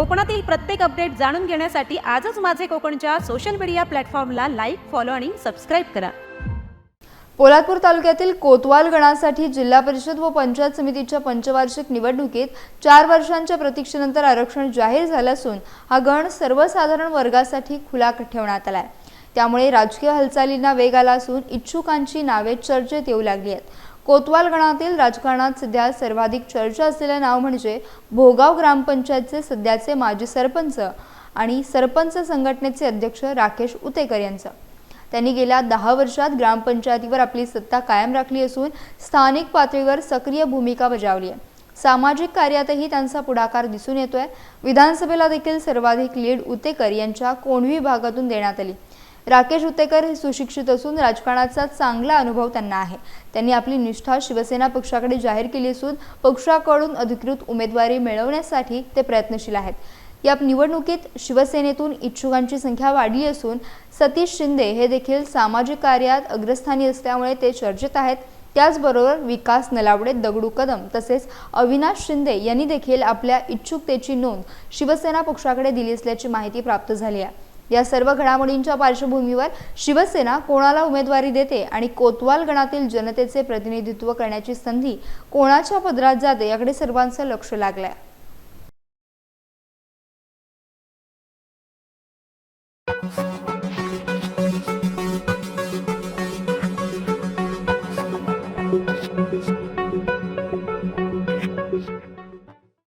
कोकणातील प्रत्येक अपडेट जाणून घेण्यासाठी आजच माझे कोकणच्या सोशल मीडिया प्लॅटफॉर्मला लाईक फॉलो आणि सबस्क्राईब करा. पोलादपूर तालुक्यातील कोतवाल गणासाठी जिल्हा परिषद व पंचायत समितीच्या पंचवार्षिक निवडणुकीत चार वर्षांच्या प्रतीक्षेनंतर आरक्षण जाहीर झालं असून हा गण सर्वसाधारण वर्गासाठी खुला ठेवण्यात आला आहे त्यामुळे राजकीय हालचालींना वेग आला असून इच्छुकांची नावे चर्चेत येऊ लागली आहेत. कोतवाल गणातील राजकारणात सध्या सर्वाधिक चर्चा असलेलं नाव म्हणजे भोगाव ग्रामपंचायतचे सध्याचे माजी सरपंच आणि सरपंच संघटनेचे अध्यक्ष राकेश उतेकर यांचं. त्यांनी गेल्या दहा वर्षात ग्रामपंचायतीवर आपली सत्ता कायम राखली असून स्थानिक पातळीवर सक्रिय भूमिका बजावली आहे. सामाजिक कार्यातही त्यांचा पुढाकार दिसून येतोय. विधानसभेला देखील सर्वाधिक लीड उतेकर यांच्या कोंढवी भागातून देण्यात आली. राकेश उतेकर हे सुशिक्षित असून राजकारणाचा चांगला अनुभव त्यांना आहे. त्यांनी आपली निष्ठा शिवसेना पक्षाकडे जाहीर केली असून पक्षाकडून अधिकृत उमेदवारी मिळवण्यासाठी ते प्रयत्नशील आहेत. या निवडणुकीत शिवसेनेतून इच्छुकांची संख्या वाढली असून सतीश शिंदे हे देखील सामाजिक कार्यात अग्रस्थानी असल्यामुळे ते चर्चेत आहेत. त्याचबरोबर विकास नलावडे दगडू कदम तसेच अविनाश शिंदे यांनी देखील आपल्या इच्छुकतेची नोंद शिवसेना पक्षाकडे दिली असल्याची माहिती प्राप्त झाली आहे. या सर्व घडामोडींच्या पार्श्वभूमीवर शिवसेना कोणाला उमेदवारी देते आणि कोतवाल गणातील जनतेचे प्रतिनिधित्व करण्याची संधी कोणाच्या पदरात जाते याकडे सर्वांचं लक्ष लागलंय.